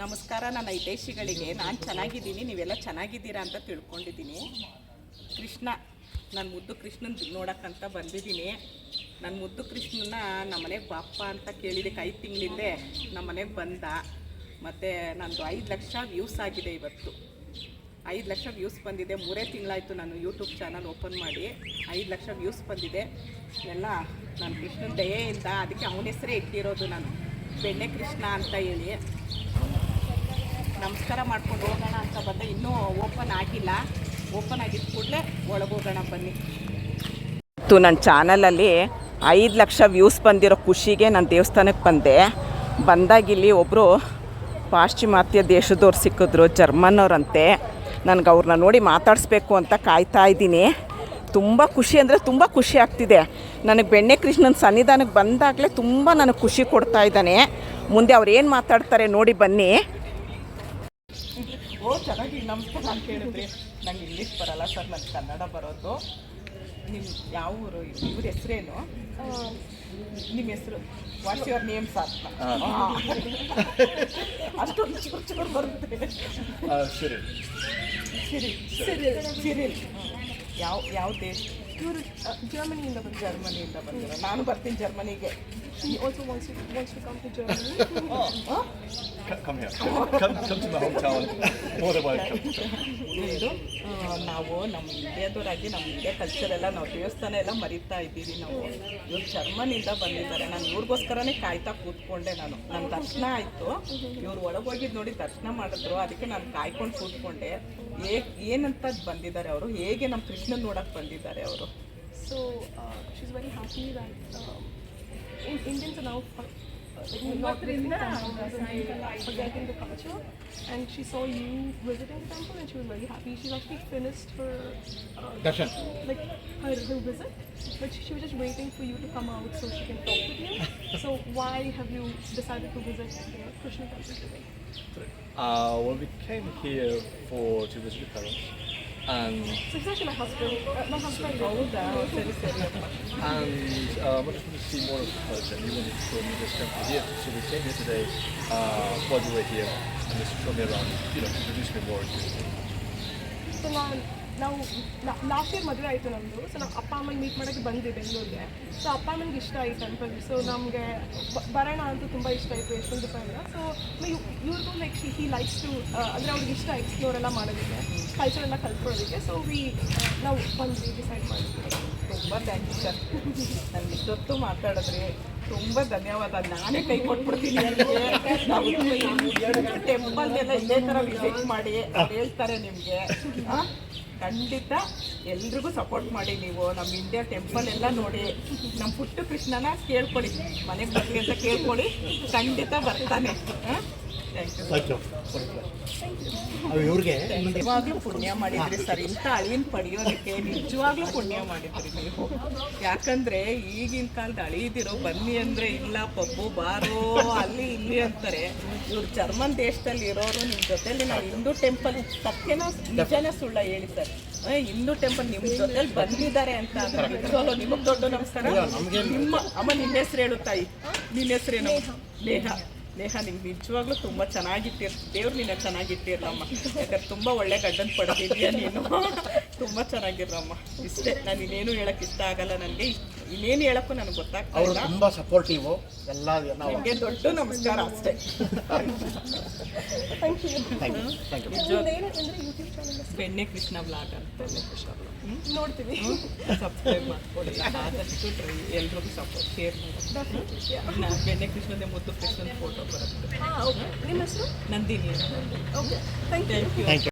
ನಮಸ್ಕಾರ, ನನ್ನ ಹಿತೈಷಿಗಳಿಗೆ. ನಾನು ಚೆನ್ನಾಗಿದ್ದೀನಿ, ನೀವೆಲ್ಲ ಚೆನ್ನಾಗಿದ್ದೀರಾ ಅಂತ ತಿಳ್ಕೊಂಡಿದ್ದೀನಿ. ಕೃಷ್ಣ ನನ್ನ ಮುದ್ದು ಕೃಷ್ಣನ ನೋಡೋಕ್ಕಂತ ಬಂದಿದ್ದೀನಿ. ನನ್ನ ಮುದ್ದು ಕೃಷ್ಣನ ನಮ್ಮ ಮನೆಗೆ ಬಾಪ್ಪ ಅಂತ ಕೇಳಿದಕ್ಕೆ ಐದು ತಿಂಗಳಿಂದೆ. ನಮ್ಮ ಮನೆಗೆ ಬಂದ. ಮತ್ತು ನಂದು ಐದು ಲಕ್ಷ ವ್ಯೂಸ್ ಆಗಿದೆ ಇವತ್ತು. ಐದು ಲಕ್ಷ ವ್ಯೂಸ್ ಬಂದಿದೆ. ಮೂರೇ ತಿಂಗಳಾಯಿತು ನಾನು ಯೂಟ್ಯೂಬ್ ಚಾನಲ್ ಓಪನ್ ಮಾಡಿ. ಐದು ಲಕ್ಷ ವ್ಯೂಸ್ ಬಂದಿದೆ. ಎಲ್ಲ ನಾನು ಕೃಷ್ಣನ ದಯೆಯಿಂದ, ಅದಕ್ಕೆ ಅವನ ಹೆಸರೇ ಇಟ್ಟಿರೋದು ನಾನು. ಬೆಣ್ಣೆ ಕೃಷ್ಣ ಅಂತ ಹೇಳಿ. ನಮಸ್ಕಾರ ಮಾಡ್ಕೊಂಡು ಹೋಗೋಣ ಅಂತ ಬಂದೆ. ಇನ್ನೂ ಓಪನ್ ಆಗಿಲ್ಲ. ಓಪನ್ ಆಗಿದ್ದ ಕೂಡಲೇ ಒಳಗೋಗೋಣ ಬನ್ನಿ. ಇವತ್ತು ನನ್ನ ಚಾನಲಲ್ಲಿ ಐದು ಲಕ್ಷ ವ್ಯೂಸ್ ಬಂದಿರೋ ಖುಷಿಗೆ ನಾನು ದೇವಸ್ಥಾನಕ್ಕೆ ಬಂದೆ. ಬಂದಾಗ ಇಲ್ಲಿ ಒಬ್ಬರು ಪಾಶ್ಚಿಮಾತ್ಯ ದೇಶದವ್ರು ಸಿಕ್ಕಿದ್ರು, ಜರ್ಮನ್ನವ್ರಂತೆ. ನನಗೆ ಅವ್ರನ್ನ ನೋಡಿ ಮಾತಾಡಿಸ್ಬೇಕು ಅಂತ ಕಾಯ್ತಾ ಇದ್ದೀನಿ. ತುಂಬ ಖುಷಿ ಅಂದರೆ ತುಂಬ ಖುಷಿ ಆಗ್ತಿದೆ. ನನಗೆ ಬೆಣ್ಣೆ ಕೃಷ್ಣನ ಸನ್ನಿಧಾನಕ್ಕೆ ಬಂದಾಗಲೇ ತುಂಬ ನನಗೆ ಖುಷಿ ಕೊಡ್ತಾ ಇದ್ದಾನೆ. ಮುಂದೆ ಅವ್ರು ಏನು ಮಾತಾಡ್ತಾರೆ ನೋಡಿ ಬನ್ನಿ. ಓ ಚೆನ್ನಾಗಿ ನಮಸ್ಕಾರ ಅಂತ ಹೇಳಿದ್ರಿ ನಂಗೆ ಇಂಗ್ಲೀಷ್ ಬರಲ್ಲ ಸರ್ ನನಗೆ ಕನ್ನಡ ಬರೋದು. ನಿಮ್ಮ ಯಾವ ಊರು? ಇವ್ರ ಹೆಸರೇನು? ನಿಮ್ಮ ಹೆಸರು? ವಾಟ್ಸ್ ಯುವರ್ ನೇಮ್ ಸರ್ ಅಷ್ಟೊಂದು ಚೂರು ಚೂರು ಬರುತ್ತೆ. ಸಿರಿ ಸಿರಿ ಸಿರಿ ಸಿರಿಲ್ ಯಾವ ಯಾವ ದೇಶ? ಇವರು ಜರ್ಮನಿಯಿಂದ ಬಂದು ಜರ್ಮನಿಯಿಂದ ಬಂದಿರೋ. ನಾನು ಬರ್ತೀನಿ ಜರ್ಮನಿಗೆ She also wants to, wants to come to Germany. ಹಾಂ Come here. Come, come to my hometown. More than welcome. ಇದು ಆ, ನಾವು ನಮ್ಮ ಇಂಡಿಯಾದವರಾಗಿ ನಮ್ಮ ಇಂಡಿಯಾ ಕಲ್ಚರ್ ಎಲ್ಲ ನಾವು ದೇವಸ್ಥಾನ ಎಲ್ಲ ಮರಿತಾ ಇದ್ದೀವಿ ನಾವು. ಇವ್ರು ಜರ್ಮನಿಂದ ಬಂದಿದ್ದಾರೆ. ನಾನು ಇವ್ರಿಗೋಸ್ಕರನೇ ಕಾಯ್ತಾ ಕೂತ್ಕೊಂಡೆ ನಾನು. ನನ್ನ ದರ್ಶನ ಆಯಿತು. ಇವ್ರು ಒಳಗೋಗಿದ್ದು ನೋಡಿ ದರ್ಶನ ಮಾಡಿದ್ರು. ಅದಕ್ಕೆ ನಾನು ಕಾಯ್ಕೊಂಡು ಕೂತ್ಕೊಂಡೆ. ಹೇಗೆ ಏನಂತ ಬಂದಿದ್ದಾರೆ ಅವರು? ಹೇಗೆ ನಮ್ಮ ಕೃಷ್ಣನ್ ನೋಡಕ್ಕೆ ಬಂದಿದ್ದಾರೆ ಅವರು? So uh, she's very happy that um, in, Indians are now uh, like, not visiting temples forgetting the culture. And she saw you visiting the temple and she was very happy. She's actually finished her uh, Darshan. like her, her visit, but she, she was just waiting for you to come out so she can talk with you. so why have you decided to visit the Krishna temple today? Uh, well, we came here for to visit the parents, and it's exactly my husband. Uh, my husband rolled down. and um, I just wanted to see more of the And You wanted to show me this temple here, so we came here today uh, while we were here, and just show me around. You know, introduce me more. The line um, ನಾವು last year ಮದುವೆ ಆಯಿತು ನಮ್ಮದು so ನಾವು ಅಪ್ಪ ಅಮ್ಮನ meet ಮಾಡೋಕ್ಕೆ ಬಂದ್ವಿ ಬೆಂಗಳೂರಿಗೆ. ಸೊ ಅಪ್ಪ ಅಮ್ಮನಿಗೆ ಇಷ್ಟ ಆಯಿತು ಟೆಂಪಲ್ ಸೊ ನಮಗೆ ಬರೋಣ ಅಂತ ತುಂಬ ಇಷ್ಟ ಆಯಿತು ಎಷ್ಟೊಂದು ರೂಪಾಯಿಲ್ಲ ಸೊ ಇವ್ರಿಗೂ ಲೈಕ್ ಹಿ ಲೈಕ್ಸ್ ಟು ಅಂದರೆ ಅವ್ರಿಗೆ ಇಷ್ಟ ಎಕ್ಸ್ಪ್ಲೋರ್ ಎಲ್ಲ ಮಾಡೋದಕ್ಕೆ ಕಲ್ಚರ್ ಎಲ್ಲ ಕಲ್ತ್ಕೊಳ್ಳೋದಕ್ಕೆ. ಸೊ ವಿ ನಾವು ಬಂದ್ವಿ ಡಿಸೈಡ್ ಮಾಡಿದ್ವಿ. ತುಂಬ ಥ್ಯಾಂಕ್ ಯು ಸರ್ ನನಗೆ ಇಷ್ಟೊತ್ತು ಮಾತಾಡಿದ್ರಿ ತುಂಬ ಧನ್ಯವಾದ. ನಾನೇ ಕೈ ಕೊಟ್ಬಿಡ್ತೀನಿ ಟೆಂಪಲ್ ಎಲ್ಲ ಇದೇ ಥರ ವಿಸಿಟ್ ಮಾಡಿ, ಹೇಳ್ತಾರೆ ನಿಮಗೆ. ಖಂಡಿತ ಎಲ್ರಿಗೂ ಸಪೋರ್ಟ್ ಮಾಡಿ ನೀವು. ನಮ್ಮ ಇಂಡಿಯಾ ಟೆಂಪಲ್ ಎಲ್ಲ ನೋಡಿ ನಮ್ಮ ಪುಟ್ಟು ಕೃಷ್ಣನ ಕೇಳ್ಕೊಳ್ಳಿ, ಮನೆಗೆ ಬರ್ಲಿ ಅಂತ ಕೇಳ್ಕೊಳ್ಳಿ, ಖಂಡಿತ ಬರ್ತಾನೆ. ಇವ್ರಿಗೆ ನಿಜವಾಗ್ಲೂ ಪುಣ್ಯ ಮಾಡಿದ್ರಿ ಸರ್. ಇಂಥ ಅಳಿನ ಪಡೆಯೋದಕ್ಕೆ ನಿಜವಾಗ್ಲೂ ಪುಣ್ಯ ಮಾಡಿದ್ರಿ ನೀವು. ಯಾಕಂದ್ರೆ ಈಗಿನ ಕಾಲದ ಅಳಿದಿರೋ ಬನ್ನಿ ಅಂದ್ರೆ ಇಲ್ಲ ಪಬ್ಬು ಬಾರೋ ಅಲ್ಲಿ ಇಲ್ಲಿ ಅಂತಾರೆ. ಇವ್ರ ಜರ್ಮನ್ ದೇಶದಲ್ಲಿ ಇರೋರು ನಿಮ್ಮ ಜೊತೆಲಿ ನಾವು ಹಿಂದೂ ಟೆಂಪಲ್ ಸತ್ಯನ ನಿಜನ ಸುಳ್ಳ ಹೇಳಿ ಸರ್. ಹಿಂದೂ ಟೆಂಪಲ್ ನಿಮ್ಮ ಜೊತೆಲಿ ಬಂದಿದ್ದಾರೆ ಅಂತ ಅಂದ್ರೆ ನಿಜವಾಗ್ಲೂ ನಿಮಗೆ ದೊಡ್ಡ ನಮಸ್ಕಾರ? ನಿಮ್ಮ ಅಮ್ಮ ನಿನ್ನ ಹೆಸರು ಹೇಳು ತಾಯಿ ನಿನ್ನ ಹೆಸರೇನು? ನೇಹ. ನೇಹ ನಿಂಗೆ ನಿಜವಾಗ್ಲೂ ತುಂಬ ಚೆನ್ನಾಗಿಟ್ಟಿರ್ ದೇವ್ರು ನಿನ್ನ ಚೆನ್ನಾಗಿಟ್ಟಿರಲಮ್ಮ ಯಾಕಂದ್ರೆ ತುಂಬ ಒಳ್ಳೆ ಗಡ್ಡನ್ ಪಡೆದಿದ್ಯಾ ನೀನು. ತುಂಬ ಚೆನ್ನಾಗಿರಮ್ಮ ಇಷ್ಟೇ. ನಾನು ಇನ್ನೇನು ಹೇಳಕ್ ಇಷ್ಟ ಆಗಲ್ಲ ನನಗೆ. ಇನ್ನೇನು ಹೇಳಕ್ಕೂ ನನಗೆ ಗೊತ್ತಾಗ್ತಾ ಅವರು ಇಲ್ಲ. ತುಂಬಾ ಸಪೋರ್ಟಿವ್ ಎಲ್ಲ ನಾವು ನಿಮಗೆ ದೊಡ್ಡ ನಮಸ್ಕಾರ ಅಷ್ಟೇ. Thank you thank you YouTube channel Benne Krishna blog ಅಂತ. ನೋಡ್ತೀವಿ. ಸಬ್ಸ್ಕ್ರೈಬ್ ಮಾಡ್ಕೊಳ್ಳಿ. ಆದಷ್ಟು ಟ್ರೈ ಎಲ್ರಿಗೂ ಸಪೋರ್ಟ್ ಶೇರ್ ಮಾಡಿ. ನಾನು ಬೆಣ್ಣೆ ಕೃಷ್ಣದೇ ಮುದ್ದು ಕೃಷ್ಣನ ಫೋಟೋ ಬರುತ್ತೆ. ಹಾಂ ಓಕೆ ನಿಮ್ಮ ಹೆಸರು? Nandini okay thank you thank you